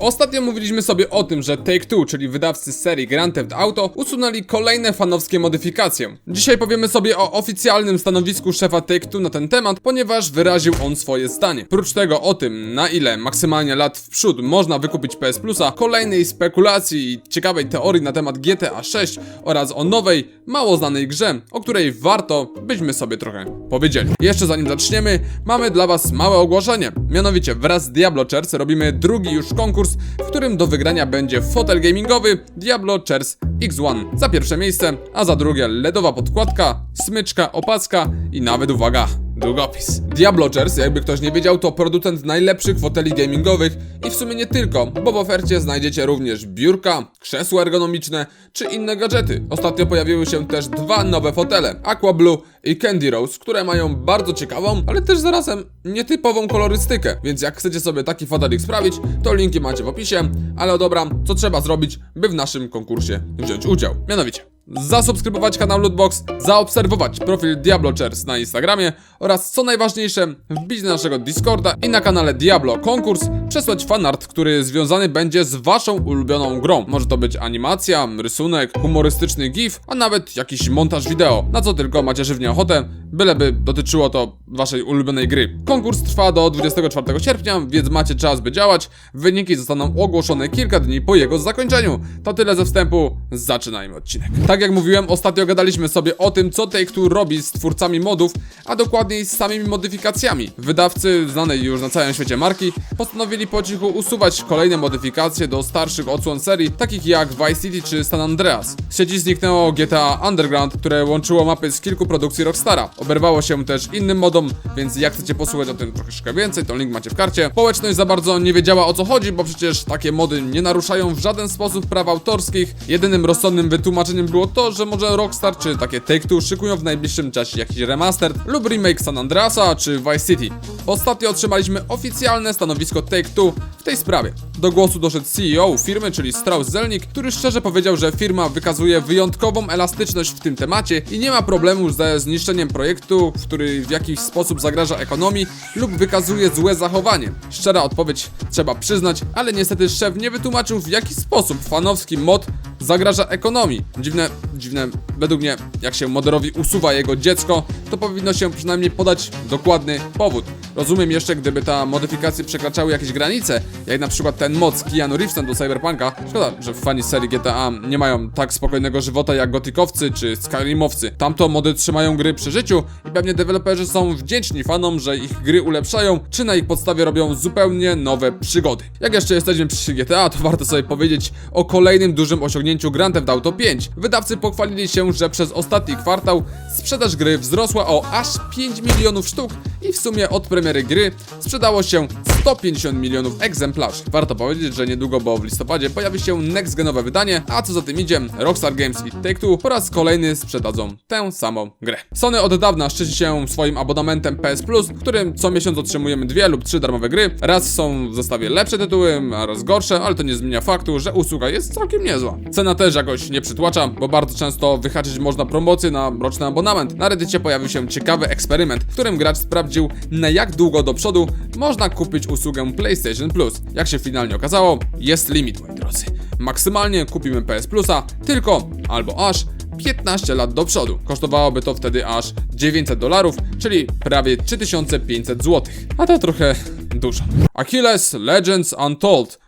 Ostatnio mówiliśmy sobie o tym, że Take-Two, czyli wydawcy serii Grand Theft Auto, usunęli kolejne fanowskie modyfikacje. Dzisiaj powiemy sobie o oficjalnym stanowisku szefa Take-Two na ten temat, ponieważ wyraził on swoje zdanie. Prócz tego o tym, na ile maksymalnie lat w przód można wykupić PS Plusa, kolejnej spekulacji i ciekawej teorii na temat GTA 6 oraz o nowej, mało znanej grze, o której warto byśmy sobie trochę powiedzieli. Jeszcze zanim zaczniemy, mamy dla Was małe ogłoszenie. Mianowicie wraz z Diablo Chairs robimy drugi już konkurs, w którym do wygrania będzie fotel gamingowy Diablo Chairs X1 za pierwsze miejsce, a za drugie LEDowa podkładka, smyczka, opaska i nawet uwaga, długopis. Diablo Chairs, jakby ktoś nie wiedział, to producent najlepszych foteli gamingowych i w sumie nie tylko, bo w ofercie znajdziecie również biurka, krzesła ergonomiczne czy inne gadżety. Ostatnio pojawiły się też dwa nowe fotele, Aqua Blue i Candy Rose, które mają bardzo ciekawą, ale też zarazem nietypową kolorystykę, więc jak chcecie sobie taki fotelik sprawić, to linki macie w opisie, ale dobra, co trzeba zrobić, by w naszym konkursie wziąć udział? Mianowicie zasubskrybować kanał Lootbox, zaobserwować profil Diablo Chairs na Instagramie oraz co najważniejsze, wbić na naszego Discorda i na kanale Diablo konkurs przesłać fanart, który związany będzie z waszą ulubioną grą. Może to być animacja, rysunek, humorystyczny gif, a nawet jakiś montaż wideo, na co tylko macie żywnie ochotę, byleby dotyczyło to waszej ulubionej gry. Konkurs trwa do 24 sierpnia, więc macie czas by działać. Wyniki zostaną ogłoszone kilka dni po jego zakończeniu. To tyle ze wstępu, zaczynajmy odcinek. Tak jak mówiłem, ostatnio gadaliśmy sobie o tym, co Take-Two robi z twórcami modów, a dokładniej z samymi modyfikacjami. Wydawcy znanej już na całym świecie marki postanowili po cichu usuwać kolejne modyfikacje do starszych odsłon serii, takich jak Vice City czy San Andreas. Z sieci zniknęło GTA Underground, które łączyło mapy z kilku produkcji Rockstara. Oberwało się też innym modom, więc jak chcecie posłuchać o tym troszeczkę więcej, to link macie w karcie. Społeczność za bardzo nie wiedziała o co chodzi, bo przecież takie mody nie naruszają w żaden sposób praw autorskich. Jedynym rozsądnym wytłumaczeniem było to, że może Rockstar czy takie Take-Two szykują w najbliższym czasie jakiś remaster lub remake San Andreasa czy Vice City. Ostatnio otrzymaliśmy oficjalne stanowisko Take-Two w tej sprawie. Do głosu doszedł CEO firmy, czyli Strauss Zelnick, który szczerze powiedział, że firma wykazuje wyjątkową elastyczność w tym temacie i nie ma problemu ze zniszczeniem projektu, który w jakiś sposób zagraża ekonomii lub wykazuje złe zachowanie. Szczera odpowiedź trzeba przyznać, ale niestety szef nie wytłumaczył w jaki sposób fanowski mod zagraża ekonomii. Dziwne, dziwne, według mnie, jak się moderowi usuwa jego dziecko, to powinno się przynajmniej podać dokładny powód. Rozumiem jeszcze, gdyby ta modyfikacje przekraczały jakieś granice, jak na przykład ten mod z Keanu Reevesem do Cyberpunka. Szkoda, że fani serii GTA nie mają tak spokojnego żywota jak gotykowcy czy Skyrimowcy. Tamto mody trzymają gry przy życiu i pewnie deweloperzy są wdzięczni fanom, że ich gry ulepszają, czy na ich podstawie robią zupełnie nowe przygody. Jak jeszcze jesteśmy przy GTA, to warto sobie powiedzieć o kolejnym dużym osiągnięciu Grand Theft Auto 5. Wydawcy pochwalili się, że przez ostatni kwartał sprzedaż gry wzrosła o aż 5 milionów sztuk i w sumie od gry sprzedało się 150 milionów egzemplarzy. Warto powiedzieć, że niedługo, bo w listopadzie pojawi się next-genowe wydanie, a co za tym idzie, Rockstar Games i Take-Two po raz kolejny sprzedadzą tę samą grę. Sony od dawna szczyci się swoim abonamentem PS Plus, w którym co miesiąc otrzymujemy dwie lub trzy darmowe gry. Raz są w zestawie lepsze tytuły, a raz gorsze, ale to nie zmienia faktu, że usługa jest całkiem niezła. Cena też jakoś nie przytłacza, bo bardzo często wyhaczyć można promocję na roczny abonament. Na Reddicie pojawił się ciekawy eksperyment, w którym gracz sprawdził na jak długo do przodu można kupić usługę PlayStation Plus. Jak się finalnie okazało, jest limit, moi drodzy. Maksymalnie kupimy PS Plusa tylko albo aż 15 lat do przodu. Kosztowałoby to wtedy aż 900 dolarów, czyli prawie 3500 zł. A to trochę dużo. Achilles Legends Untold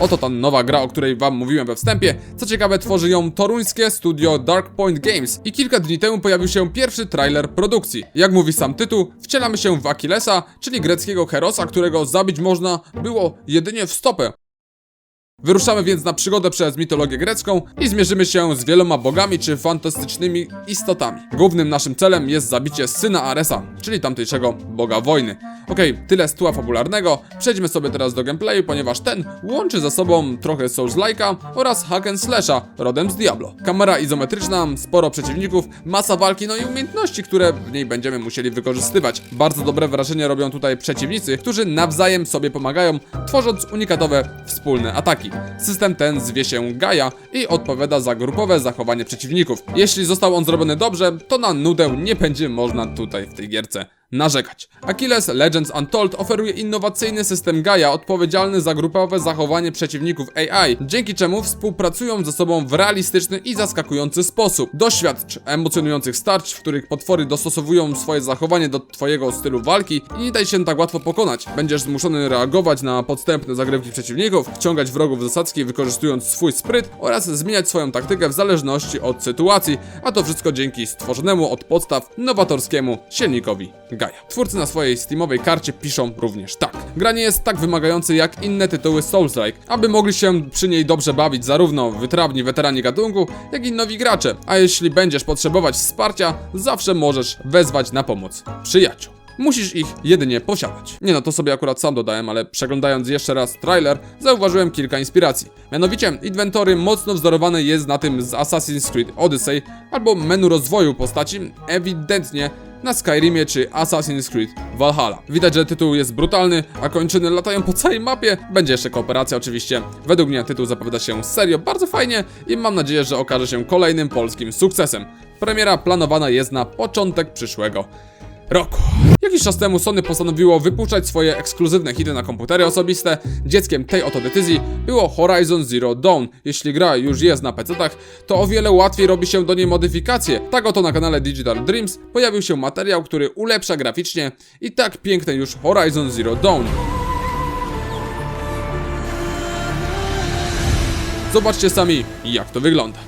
Oto ta nowa gra, o której wam mówiłem we wstępie. Co ciekawe, tworzy ją toruńskie studio Dark Point Games i kilka dni temu pojawił się pierwszy trailer produkcji. Jak mówi sam tytuł, wcielamy się w Achillesa, czyli greckiego herosa, którego zabić można było jedynie w stopę. Wyruszamy więc na przygodę przez mitologię grecką i zmierzymy się z wieloma bogami czy fantastycznymi istotami. Głównym naszym celem jest zabicie syna Aresa, czyli tamtejszego boga wojny. Okej, tyle z tła fabularnego. Przejdźmy sobie teraz do gameplayu, ponieważ ten łączy ze sobą trochę Souls-like'a oraz hack and slasha rodem z Diablo. Kamera izometryczna, sporo przeciwników, masa walki, no i umiejętności, które w niej będziemy musieli wykorzystywać. Bardzo dobre wrażenie robią tutaj przeciwnicy, którzy nawzajem sobie pomagają, tworząc unikatowe wspólne ataki. System ten zwie się Gaia i odpowiada za grupowe zachowanie przeciwników. Jeśli został on zrobiony dobrze, to na nudę nie będzie można tutaj w tej gierce narzekać. Achilles Legends Untold oferuje innowacyjny system Gaia odpowiedzialny za grupowe zachowanie przeciwników AI, dzięki czemu współpracują ze sobą w realistyczny i zaskakujący sposób. Doświadcz emocjonujących starć, w których potwory dostosowują swoje zachowanie do twojego stylu walki i nie daj się tak łatwo pokonać. Będziesz zmuszony reagować na podstępne zagrywki przeciwników, wciągać wrogów w zasadzki wykorzystując swój spryt oraz zmieniać swoją taktykę w zależności od sytuacji, a to wszystko dzięki stworzonemu od podstaw nowatorskiemu silnikowi Gaia. Twórcy na swojej Steamowej karcie piszą również tak. Gra nie jest tak wymagający jak inne tytuły Souls-like, aby mogli się przy niej dobrze bawić zarówno wytrawni weterani gatunku, jak i nowi gracze, a jeśli będziesz potrzebować wsparcia, zawsze możesz wezwać na pomoc przyjaciół. Musisz ich jedynie posiadać. Nie no, to sobie akurat sam dodałem, ale przeglądając jeszcze raz trailer, zauważyłem kilka inspiracji. Mianowicie, inwentory mocno wzorowane jest na tym z Assassin's Creed Odyssey, albo menu rozwoju postaci, ewidentnie na Skyrimie czy Assassin's Creed Valhalla. Widać, że tytuł jest brutalny, a kończyny latają po całej mapie. Będzie jeszcze kooperacja oczywiście. Według mnie tytuł zapowiada się serio bardzo fajnie i mam nadzieję, że okaże się kolejnym polskim sukcesem. Premiera planowana jest na początek przyszłego roku. Jakiś czas temu Sony postanowiło wypuszczać swoje ekskluzywne hity na komputery osobiste. Dzieckiem tej oto decyzji było Horizon Zero Dawn. Jeśli gra już jest na PC-tach, to o wiele łatwiej robi się do niej modyfikacje. Tak oto na kanale Digital Dreams pojawił się materiał, który ulepsza graficznie i tak piękne już Horizon Zero Dawn. Zobaczcie sami, jak to wygląda.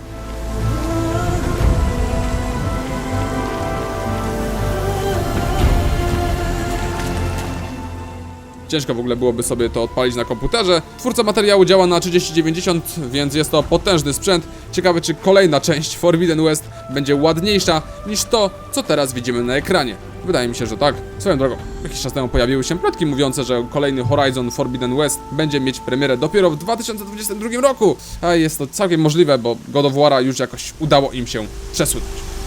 Ciężko w ogóle byłoby sobie to odpalić na komputerze. Twórca materiału działa na 3090, więc jest to potężny sprzęt. Ciekawe, czy kolejna część Forbidden West będzie ładniejsza niż to, co teraz widzimy na ekranie. Wydaje mi się, że tak. Swoją drogą, jakiś czas temu pojawiły się plotki mówiące, że kolejny Horizon Forbidden West będzie mieć premierę dopiero w 2022 roku. A jest to całkiem możliwe, bo God of War'a już jakoś udało im się przesunąć.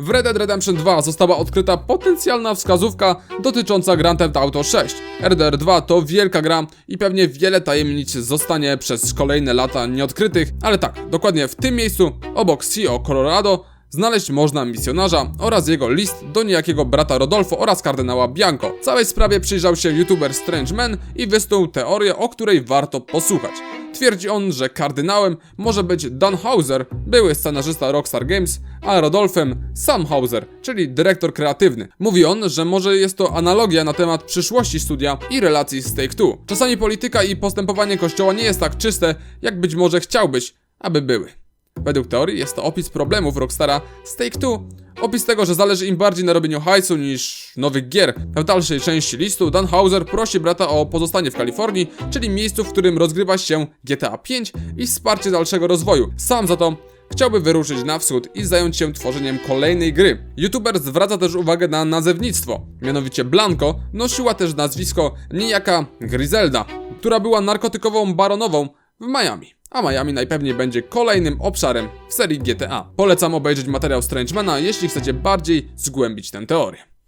W Red Dead Redemption 2 została odkryta potencjalna wskazówka dotycząca Grand Theft Auto 6. RDR 2 to wielka gra i pewnie wiele tajemnic zostanie przez kolejne lata nieodkrytych, ale tak, dokładnie w tym miejscu, obok CEO Colorado, znaleźć można misjonarza oraz jego list do niejakiego brata Rodolfo oraz kardynała Bianco. Całej sprawie przyjrzał się youtuber Strange Man i wysnuł teorię, o której warto posłuchać. Twierdzi on, że kardynałem może być Dan Hauser, były scenarzysta Rockstar Games, a Rodolfem Sam Hauser, czyli dyrektor kreatywny. Mówi on, że może jest to analogia na temat przyszłości studia i relacji z Take-Two. Czasami polityka i postępowanie kościoła nie jest tak czyste, jak być może chciałbyś, aby były. Według teorii jest to opis problemów Rockstara z Take-Two. Opis tego, że zależy im bardziej na robieniu hajsu niż nowych gier. W dalszej części listu Dan Hauser prosi brata o pozostanie w Kalifornii, czyli miejscu, w którym rozgrywa się GTA V i wsparcie dalszego rozwoju. Sam za to chciałby wyruszyć na wschód i zająć się tworzeniem kolejnej gry. YouTuber zwraca też uwagę na nazewnictwo. Mianowicie Blanco nosiła też nazwisko niejaka Griselda, która była narkotykową baronową w Miami. A Miami najpewniej będzie kolejnym obszarem w serii GTA. Polecam obejrzeć materiał Strangemana, jeśli chcecie bardziej zgłębić tę teorię.